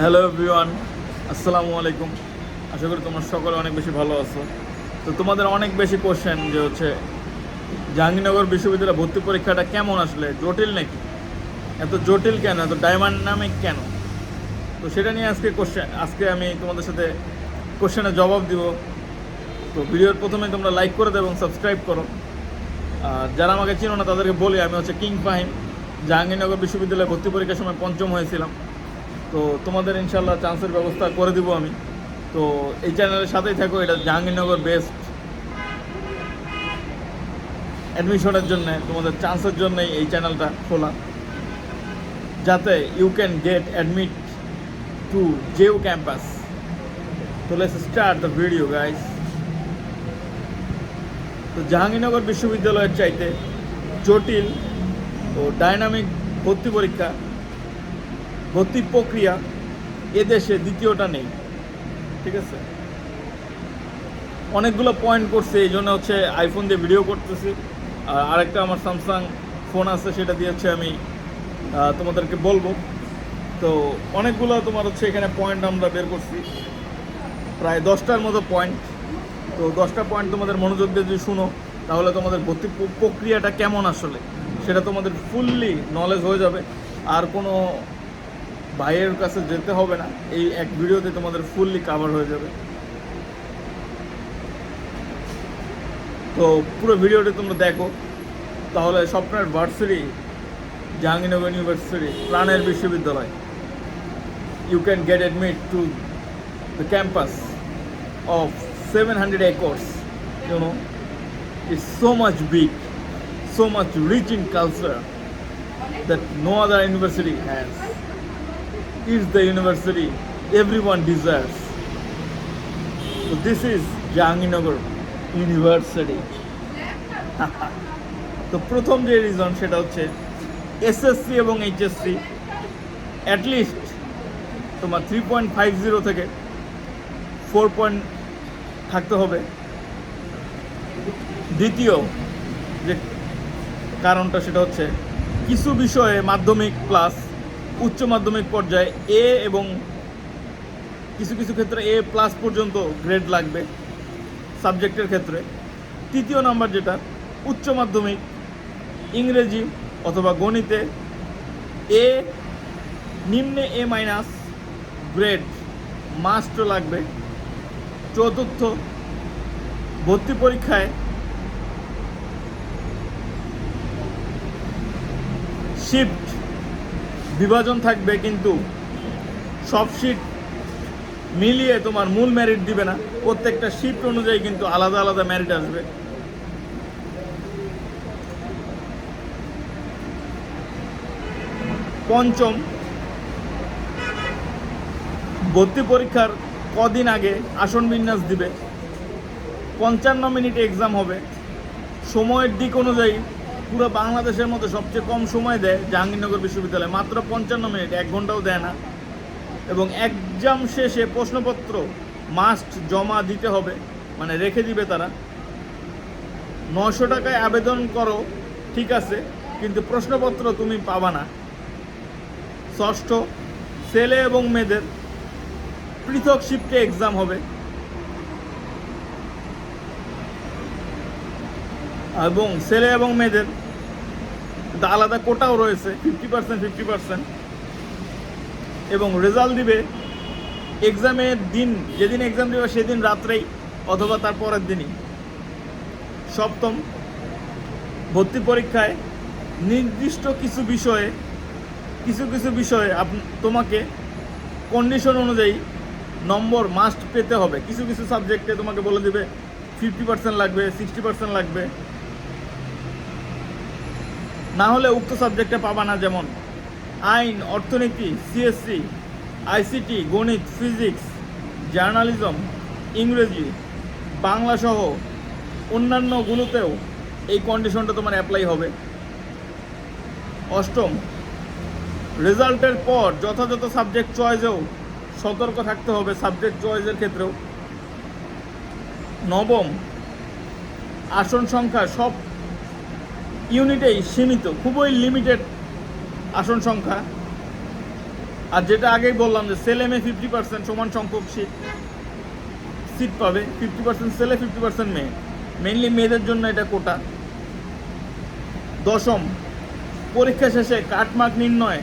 Hello everyone আসসালামু আলাইকুম আশা করি তোমরা সকলে অনেক বেশি ভালো আছো। তো তোমাদের অনেক বেশি কোশ্চেন যে হচ্ছে, জাহাঙ্গীরনগর বিশ্ববিদ্যালয় ভর্তি পরীক্ষাটা কেমন আসলে? জটিল নাকি? এত জটিল কেন? এত ডাইনামিক কেন? তো সেটা নিয়ে আজকে কোশ্চেন আজকে আমি তোমাদের সাথে কোশ্চেনের জবাব দিব। তো ভিডিওর প্রথমে তোমরা লাইক করে দেবে এবং সাবস্ক্রাইব করো। আর যারা আমাকে চিনো না, তাদেরকে বলি, আমি হচ্ছে কিং ফাহিম জাহাঙ্গীরনগর বিশ্ববিদ্যালয়ে ভর্তি পরীক্ষার সময় পঞ্চম হয়েছিলাম। তো তোমাদের ইনশাল্লাহ চান্সের ব্যবস্থা করে দিব আমি। তো এই চ্যানেলের সাথেই থাকো, এটা জাহাঙ্গীরনগর বেস্ট অ্যাডমিশনের জন্য, তোমাদের চান্সের জন্যই এই চ্যানেলটা খোলা। যাতে you can get admit to JU campus তো let's start the video guys তো জাহাঙ্গীরনগর বিশ্ববিদ্যালয়ের চাইতে জটিল ও ডাইনামিক ভর্তি পরীক্ষা ভর্তি প্রক্রিয়া এদেশে দ্বিতীয়টা নেই। ঠিক আছে? অনেকগুলো পয়েন্ট করছে, এই জন্য হচ্ছে আইফোন দিয়ে ভিডিও করতেছি। আর আরেকটা আমার স্যামসাং ফোন আছে, সেটা দিয়ে হচ্ছে আমি তোমাদেরকে বলব। তো অনেকগুলো তোমার হচ্ছে এখানে পয়েন্ট আমরা বের করছি। প্রায় দশটার মতো পয়েন্ট তো দশটা পয়েন্ট তোমাদের মনোযোগ দিয়ে যদি শুনো, তাহলে তোমাদের ভর্তি প্রক্রিয়াটা কেমন আসলে, সেটা তোমাদের ফুললি নলেজ হয়ে যাবে। আর কোনো ভাইয়ের কাছে যেতে হবে না, এই এক ভিডিওতে তোমাদের ফুললি কাভার হয়ে যাবে। তো পুরো ভিডিওটি তোমরা দেখো, তাহলে স্বপ্নের ভার্সিটি, জাহাঙ্গীরনগর ইউনিভার্সিটি প্রাণের বিশ্ববিদ্যালয়। You can get admit to the campus of 700 acres, you know. It's so much big, so much rich in culture that no other university has. It's the university everyone deserves. So this is Jahangirnagar university তো প্রথম যে reason সেটা হচ্ছে SSC এবং HSC at least তোমার three point five zero থেকে four point থাকতে হবে। দ্বিতীয় যে কারণটা সেটা হচ্ছে কিছু বিষয়ে মাধ্যমিক প্লাস উচ্চ মাধ্যমিক পর্যায়ে এ এবং কিছু কিছু ক্ষেত্রে এ প্লাস পর্যন্ত গ্রেড লাগবে সাবজেক্টের ক্ষেত্রে। তৃতীয় নাম্বার যেটা, উচ্চ মাধ্যমিক, ইংরেজি অথবা গণিতে এ নিম্নে এ মাইনাস গ্রেড মাস্ট লাগবে। চতুর্থ, ভর্তি পরীক্ষায় শিফট বিভাজন থাকবে কিন্তু সব শিট মিলিয়ে তোমার মূল মেরিট দিবে না। প্রত্যেকটা শিফট অনুযায়ী কিন্তু আলাদা আলাদা মেরিট আসবে। পঞ্চম, ভর্তি পরীক্ষার কদিন আগে আসন বিন্যাস দিবে। পঞ্চান্ন মিনিট এক্সাম হবে। সময়ের দিক অনুযায়ী পুরো বাংলাদেশের মধ্যে সবচেয়ে কম সময় দেয় জাহাঙ্গীরনগর বিশ্ববিদ্যালয়। মাত্র পঞ্চান্ন মিনিট, এক ঘন্টাও দেয় না। এবং এক্সাম শেষে প্রশ্নপত্র মাস্ট জমা দিতে হবে মানে রেখে দিবে তারা। নশো টাকায় আবেদন করো, ঠিক আছে, কিন্তু প্রশ্নপত্র তুমি পাবা না। ষষ্ঠ, ছেলে এবং মেয়েদের পৃথক শিফটে এক্সাম হবে। এবং ছেলে এবং মেয়েদের আলাদা কোটাও রয়েছে ফিফটি পার্সেন্ট ফিফটি পার্সেন্ট এবং রেজাল্ট দিবে এক্সামের দিন, যেদিন এক্সাম দেবে সেদিন রাত্রেই অথবা তার পরের দিনই। সপ্তম ভর্তি পরীক্ষায় নির্দিষ্ট কিছু বিষয়ে, কিছু কিছু বিষয়ে আপ, তোমাকে কন্ডিশন অনুযায়ী নম্বর মাস্ট পেতে হবে। কিছু কিছু সাবজেক্টে তোমাকে বলে দিবে ফিফটি পার্সেন্ট লাগবে সিক্সটি পার্সেন্ট লাগবে। না হলে উক্ত সাবজেক্টে পাবা না যেমন আইন, অর্থনীতি সিএসসি আইসিটি গণিত, ফিজিক্স, জার্নালিজম, ইংরেজি, বাংলা সহ অন্যান্যগুলোতেও এই কন্ডিশনটা তোমার অ্যাপ্লাই হবে। অষ্টম, রেজাল্টের পর যথাযথ সাবজেক্ট চয়েসেও সতর্ক থাকতে হবে সাবজেক্ট চয়েসের ক্ষেত্রেও। নবম, আসন সংখ্যা সব ইউনিটেই সীমিত, খুবই লিমিটেড আসন সংখ্যা। আর যেটা আগেই বললাম যে সেল এমে ফিফটি পার্সেন্ট সমান সংখ্যক সিট সিট পাবে। ফিফটি পার্সেন্ট সেলে ফিফটি পার্সেন্ট মেয়ে মেনলি মেয়েদের জন্য এটা কোটা দশম, পরীক্ষা শেষে কাটমার্ক নির্ণয়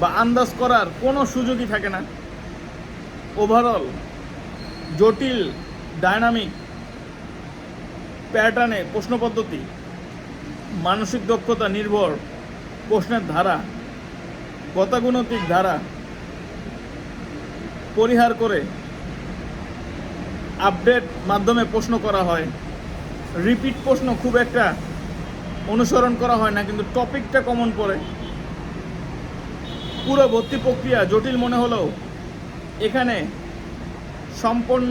বা আন্দাজ করার কোনো সুযোগই থাকে না। ওভারঅল জটিল ডায়নামিক প্যাটার্নে প্রশ্ন পদ্ধতি। মানসিক দক্ষতা নির্ভর প্রশ্নের ধারা গতাগুণতিক ধারা পরিহার করে আপডেট মাধ্যমে প্রশ্ন করা হয়। রিপিট প্রশ্ন খুব একটা অনুসরণ করা হয় না, কিন্তু টপিকটা কমন পড়ে। পুরো ভর্তি প্রক্রিয়া জটিল মনে হলেও এখানে সম্পূর্ণ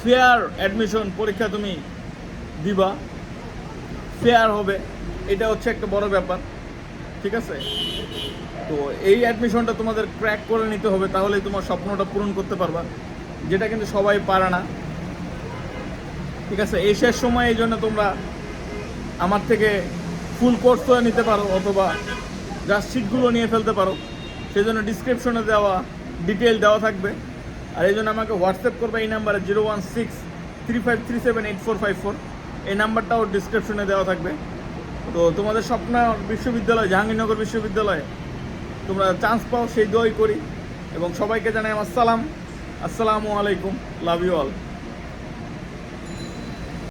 ফেয়ার অ্যাডমিশন পরীক্ষা তুমি দিবা। ফেয়ার হবে। এটা হচ্ছে একটা বড় ব্যাপার, ঠিক আছে? তো এই অ্যাডমিশনটা তোমাদের ক্র্যাক করে নিতে হবে, তাহলেই তোমার স্বপ্নটা পূরণ করতে পারবা, যেটা কিন্তু সবাই পারে না, ঠিক আছে? এই শেষ সময় এই জন্য তোমরা আমার থেকে ফুল কোর্স করে নিতে পারো, অথবা জাস্ট সিটগুলো নিয়ে ফেলতে পারো। সেই জন্য ডিসক্রিপশনে দেওয়া ডিটেল দেওয়া থাকবে। আর এই জন্য আমাকে হোয়াটসঅ্যাপ করবে এই নাম্বারে zero one six three five three seven eight four five four এই নাম্বারটাও ডিসক্রিপশনে দেওয়া থাকবে। তো তোমাদের স্বপ্ন বিশ্ববিদ্যালয়, জাহাঙ্গীরনগর বিশ্ববিদ্যালয়ে তোমরা চান্স পাও, সেই দোয়াই করি। এবং সবাইকে জানাই আমার সালাম। আসসালামু আলাইকুম লাভ ইউ অল